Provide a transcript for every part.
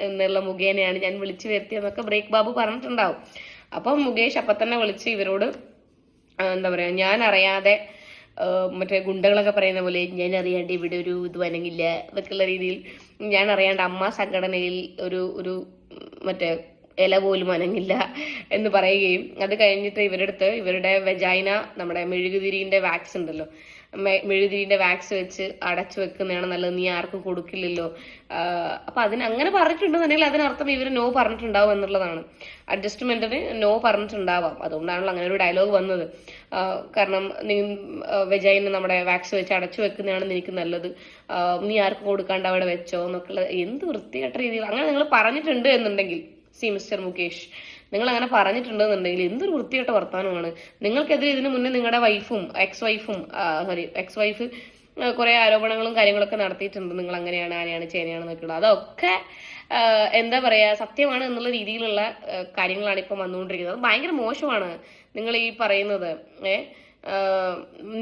എന്നുള്ള മുഖേനയാണ് ഞാൻ വിളിച്ചു വരുത്തിയെന്നൊക്കെ ബ്രേക്ക് ബാബു പറഞ്ഞിട്ടുണ്ടാവും. അപ്പം മുകേഷ് അപ്പം തന്നെ വിളിച്ച് ഇവരോട് എന്താ പറയാ ഞാൻ അറിയാതെ മറ്റേ ഗുണ്ടകളൊക്കെ പറയുന്ന പോലെ ഞാൻ അറിയാണ്ട് ഇവിടെ ഒരു ഇത് വനങ്ങില്ല എന്നൊക്കെയുള്ള രീതിയിൽ ഞാൻ അറിയാണ്ട് അമ്മ സംഘടനയിൽ ഒരു ഒരു മറ്റേ ഇല പോലും അനങ്ങില്ല എന്ന് പറയുകയും അത് കഴിഞ്ഞിട്ട് ഇവരുടെ അടുത്ത് ഇവരുടെ വെജൈന നമ്മുടെ മെഴുകുതിരിന്റെ വാക്സ് ഉണ്ടല്ലോ മെ- മെഴുകുതിരിന്റെ വാക്സ് വെച്ച് അടച്ചു വെക്കുന്നതാണ് നല്ലത്. നീ ആർക്കും കൊടുക്കില്ലല്ലോ. അപ്പൊ അതിന് അങ്ങനെ പറഞ്ഞിട്ടുണ്ടെന്നുണ്ടെങ്കിൽ അതിനർത്ഥം ഇവർ നോ പറഞ്ഞിട്ടുണ്ടാവും എന്നുള്ളതാണ്. അഡ്ജസ്റ്റ്മെന്റിന് നോ പറഞ്ഞിട്ടുണ്ടാവാം. അതുകൊണ്ടാണല്ലോ അങ്ങനെ ഒരു ഡയലോഗ് വന്നത്. കാരണം നീ വെജൈന നമ്മുടെ വാക്സ് വെച്ച് അടച്ചു വെക്കുന്നതാണ് നിനക്ക് നല്ലത്. നീ ആർക്കും കൊടുക്കാണ്ട് അവിടെ വെച്ചോ എന്നൊക്കെയുള്ള എന്ത് വൃത്തികെട്ട രീതിയിൽ അങ്ങനെ നിങ്ങൾ പറഞ്ഞിട്ടുണ്ട് എന്നുണ്ടെങ്കിൽ സി മിസ്റ്റർ മുകേഷ് നിങ്ങൾ അങ്ങനെ പറഞ്ഞിട്ടുണ്ടെന്നുണ്ടെങ്കിൽ എന്തൊരു വൃത്തികെട്ട വർത്തമാനമാണ് നിങ്ങൾക്കെതിരെ ഇതിനു മുന്നേ നിങ്ങളുടെ വൈഫും എക്സ് വൈഫും സോറി എക്സ് വൈഫ് കുറെ ആരോപണങ്ങളും കാര്യങ്ങളൊക്കെ നടത്തിയിട്ടുണ്ട്. നിങ്ങൾ അങ്ങനെയാണ് ആനയാണ് ചേനയാണെന്നൊക്കെയുള്ള അതൊക്കെ എന്താ പറയാ സത്യമാണ് എന്നുള്ള രീതിയിലുള്ള കാര്യങ്ങളാണ് ഇപ്പം വന്നുകൊണ്ടിരിക്കുന്നത്. അത് ഭയങ്കര മോശമാണ് നിങ്ങൾ ഈ പറയുന്നത്. ഏഹ്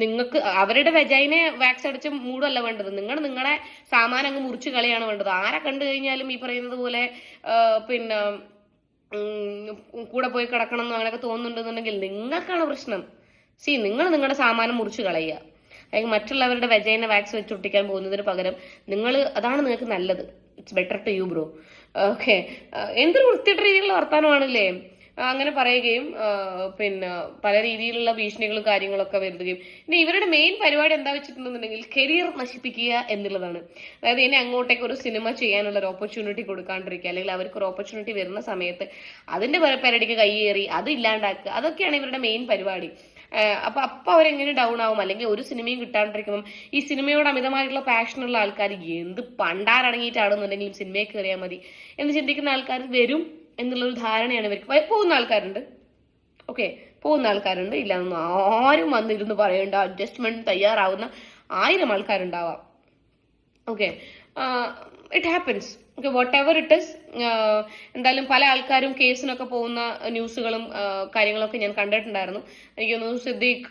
നിങ്ങൾക്ക് അവരുടെ വെജൈനെ വാക്സ് അടിച്ച് മൂടല്ല വേണ്ടത്. നിങ്ങൾ നിങ്ങളുടെ സാമാനം അങ്ങ് മുറിച്ച് കളിയാണ് വേണ്ടത്. ആരെ കണ്ടു കഴിഞ്ഞാലും ഈ പറയുന്നത് പോലെ പിന്നെ കൂടെ പോയി കിടക്കണം എന്നോ അങ്ങനെയൊക്കെ തോന്നുന്നുണ്ടെന്നുണ്ടെങ്കിൽ നിങ്ങൾക്കാണ് പ്രശ്നം. സി നിങ്ങൾ നിങ്ങളുടെ സാമാനം മുറിച്ച് കളയുക. അല്ലെങ്കിൽ മറ്റുള്ളവരുടെ വെജൈന വാക്സ് വെച്ച് ഒട്ടിക്കാൻ പോകുന്നതിന് പകരം നിങ്ങൾ അതാണ് നിങ്ങൾക്ക് നല്ലത്. It's better to you bro okay എന്തൊരു വൃത്തിയുടെ രീതിയിലുള്ള വർത്തമാനമാണല്ലേ ആ, അങ്ങനെ പറയുകയും പിന്നെ പല രീതിയിലുള്ള ഭീഷണികളും കാര്യങ്ങളൊക്കെ വരുത്തുകയും. പിന്നെ ഇവരുടെ മെയിൻ പരിപാടി എന്താ വെച്ചിട്ടുണ്ടെന്നുണ്ടെങ്കിൽ കരിയർ നശിപ്പിക്കുക എന്നുള്ളതാണ്. അതായത് ഇനി അങ്ങോട്ടേക്ക് ഒരു സിനിമ ചെയ്യാനുള്ള ഒരു ഓപ്പർച്യൂണിറ്റി കൊടുക്കാണ്ടിരിക്കുക അല്ലെങ്കിൽ അവർക്ക് ഒരു ഓപ്പർച്യൂണിറ്റി വരുന്ന സമയത്ത് അതിന്റെ പരിപാടിക്ക് കൈയേറി അത് ഇല്ലാണ്ടാക്കുക അതൊക്കെയാണ് ഇവരുടെ മെയിൻ പരിപാടി. അപ്പൊ അപ്പൊ അവരെങ്ങനെ ഡൗൺ ആവും? അല്ലെങ്കിൽ ഒരു സിനിമയും കിട്ടാണ്ടിരിക്കുമ്പോൾ ഈ സിനിമയോട് അമിതമായിട്ടുള്ള പാഷനുള്ള ആൾക്കാർ എന്ത് പണ്ടാരടങ്ങിയിട്ടാണെന്നുണ്ടെങ്കിലും സിനിമയിൽ കയറിയാൽ മതി എന്ന് ചിന്തിക്കുന്ന ആൾക്കാർ വരും. എന്നുള്ളൊരു ധാരണയാണ് ഇവർക്ക്. പോകുന്ന ആൾക്കാരുണ്ട്. ഓക്കെ പോകുന്ന ആൾക്കാരുണ്ട്. ഇല്ലാന്നൊന്നും ആരും വന്നിരുന്ന് പറയേണ്ട. അഡ്ജസ്റ്റ്മെന്റ് തയ്യാറാവുന്ന ആയിരം ആൾക്കാരുണ്ടാവാം. Okay it happens okay whatever it is എന്തായാലും പല ആൾക്കാരും കേസിനൊക്കെ പോകുന്ന ന്യൂസുകളും കാര്യങ്ങളൊക്കെ ഞാൻ കണ്ടിട്ടുണ്ടായിരുന്നു. എനിക്ക് തോന്നുന്നു സിദ്ദീഖ്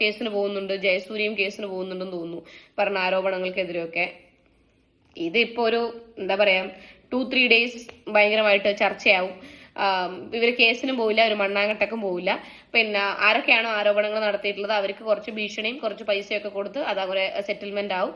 കേസിന് പോകുന്നുണ്ട് ജയസൂര്യയും കേസിന് പോകുന്നുണ്ടെന്ന് തോന്നുന്നു. പറഞ്ഞ ആരോപണങ്ങൾക്കെതിരെയൊക്കെ. ഇത് ഇപ്പൊ ഒരു എന്താ പറയാ ടു ത്രീ ഡേയ്സ് ഭയങ്കരമായിട്ട് ചർച്ചയാവും. ഇവർ കേസിനും പോവില്ല ഒരു മണ്ണാങ്കട്ടക്കും പോവില്ല. പിന്നെ ആരൊക്കെയാണോ ആരോപണങ്ങൾ നടത്തിയിട്ടുള്ളത് അവർക്ക് കുറച്ച് ഭീഷണിയും കുറച്ച് പൈസയൊക്കെ കൊടുത്ത് അത് അവരെ സെറ്റിൽമെന്റ് ആവും.